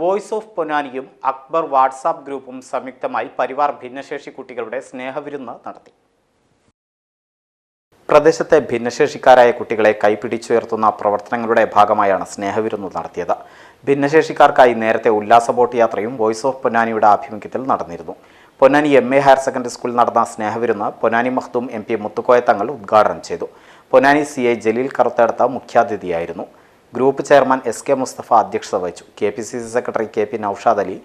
Voice of പൊന്നാനിയും Akbar WhatsApp ഗ്രൂപ്പും സംയുക്തമായി പരിവാർ ഭിന്നശേഷി കുട്ടികളുടെ സ്നേഹവിരുന്ന് നടത്തി. പ്രദേശത്തെ ഭിന്നശേഷിക്കാരായ കുട്ടികളെ കൈപിടിച്ചുയർത്തുന്ന പ്രവർത്തനങ്ങളുടെ ഭാഗമായാണ് സ്നേഹവിരുന്ന് നടത്തിയത്. ഭിന്നശേഷിക്കാർക്കായി നേരത്തെ ഉല്ലാസ ബോട്ട് യാത്രയും വോയിസ് ഓഫ് പൊന്നാനിയുടെ ആഭിമുഖ്യത്തിൽ നടന്നിരുന്നു. Ponnani M A higher secondary സ്കൂളിൽ നടന്ന സ്നേഹവിരുന്ന് പൊന്നാനി മഖ്ദൂം എം പി മുത്തുക്കോയ തങ്ങൾ ഉദ്ഘാടനം ചെയ്തു. പൊന്നാനി സി ജലീൽ കറുത്തെടുത്ത മുഖ്യാതിഥിയായിരുന്നു. Group chairman S K Mustafa അധ്യക്ഷത വഹിച്ചു. K P C C secretary K P Noushad Ali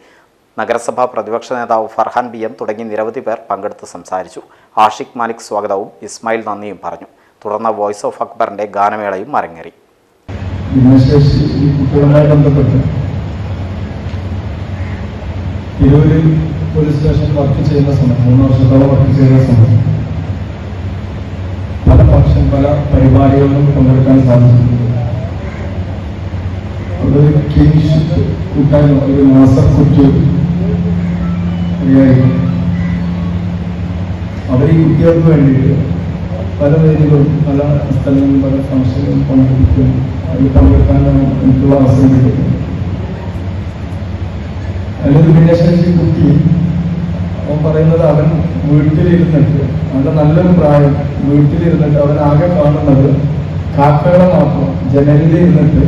നഗരസഭാ പ്രതിപക്ഷ നേതാവ് ഫർഹാൻ ബി എം തുടങ്ങി നിരവധി പേർ പങ്കെടുത്ത് സംസാരിച്ചു. ആഷിഖ് മാലിക് സ്വാഗതവും ഇസ്മായിൽ നന്ദിയും പറഞ്ഞു. തുടർന്ന് വോയിസ് ഓഫ് അക്ബറിന്റെ ഗാനമേളയും അരങ്ങേറി. പല പല പരിപാടികളിലും പങ്കെടുക്കാൻ സാധിച്ചിട്ടുണ്ട്. അത് കിങ്ഷിപ്പ് കൂട്ടായ്മ ഒരു മാസം അറിയായിരുന്നു അവർ ഈ കുട്ടികൾക്ക് വേണ്ടിയിട്ട് പല വേദികളും പല സ്ഥലങ്ങളും പല ഫംഗ്ഷനുകളും പങ്കെടുക്കും. അതിൽ പങ്കെടുക്കാനാണ് എനിക്കുള്ള അവസരം കിട്ടുന്നത് അതിലൊരു ഭിന്നശേഷി കുട്ടി അവൻ പറയുന്നത് അവൻ വീട്ടിലിരുന്നിട്ട് അവന്റെ നല്ലൊരു പ്രായം വീട്ടിലിരുന്നിട്ട് അവൻ ആകെ കാണുന്നത് കാക്കകളെ മാത്രം ജനലിൽ ഇരുന്നിട്ട്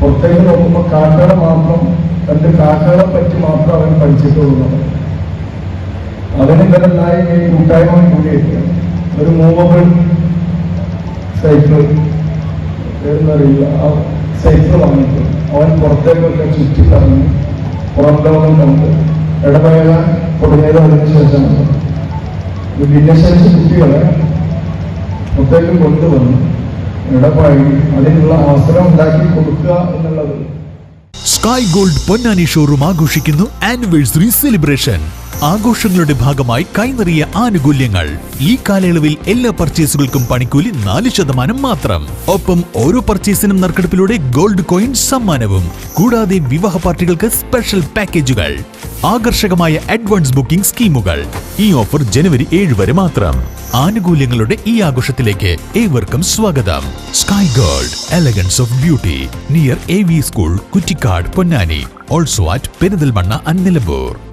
പുറത്തേക്ക് നോക്കുമ്പോൾ കാക്കകളെ മാത്രം രണ്ട് കാക്കകളെ പറ്റി മാത്രം അവൻ പഠിച്ചിട്ടുള്ളത്. അവന് ഇവരെല്ലായി ഈ കൂട്ടായ്മ കൂടിയിട്ട് ഒരു മൂവബിൾ സൈക്കിൾ എന്നറിയില്ല. ആ സൈക്കിൾ വന്നിട്ട് അവൻ പുറത്തേക്കൊക്കെ ചുറ്റി കറങ്ങി പുറം ലോകം കണ്ട് ഇടപഴക അതിനുശേഷമാണ് ശേഷം ഭിന്നശേഷി കുട്ടികളെ പുറത്തേക്ക് കൊണ്ടുവന്ന്. ഇടപഴകി അതിനുള്ള അവസരം ഉണ്ടാക്കി കൊടുക്കുക എന്നുള്ളത്. സ്കൈ ഗോൾഡ് പൊന്നാനി ഷോറൂം ആഘോഷിക്കുന്നു ആനിവേഴ്സറി സെലിബ്രേഷൻ ആഘോഷങ്ങളുടെ ഭാഗമായി കൈനിറിയ ആനുകൂല്യങ്ങൾ. ഈ കാലയളവിൽ എല്ലാ പർച്ചേസുകൾക്കും പണിക്കൂലി നാല് ശതമാനം മാത്രം. ഒപ്പം ഓരോ പർച്ചേസിനും നറുക്കെടുപ്പിലൂടെ ഗോൾഡ് കോയിൻ സമ്മാനവും. കൂടാതെ വിവാഹ പാർട്ടികൾക്ക് സ്പെഷ്യൽ പാക്കേജുകൾ ആകർഷകമായ അഡ്വാൻസ് ബുക്കിംഗ് സ്കീമുകൾ. ഈ ഓഫർ ജനുവരി ഏഴ് വരെ മാത്രം. ആനുകൂല്യങ്ങളുടെ ഈ ആഘോഷത്തിലേക്ക് ഏവർക്കും സ്വാഗതം. Sky Gold elegance of beauty near A V school Kuttikkad Ponnani also at Perinthalmanna അന്നിലമ്പൂർ Nilambur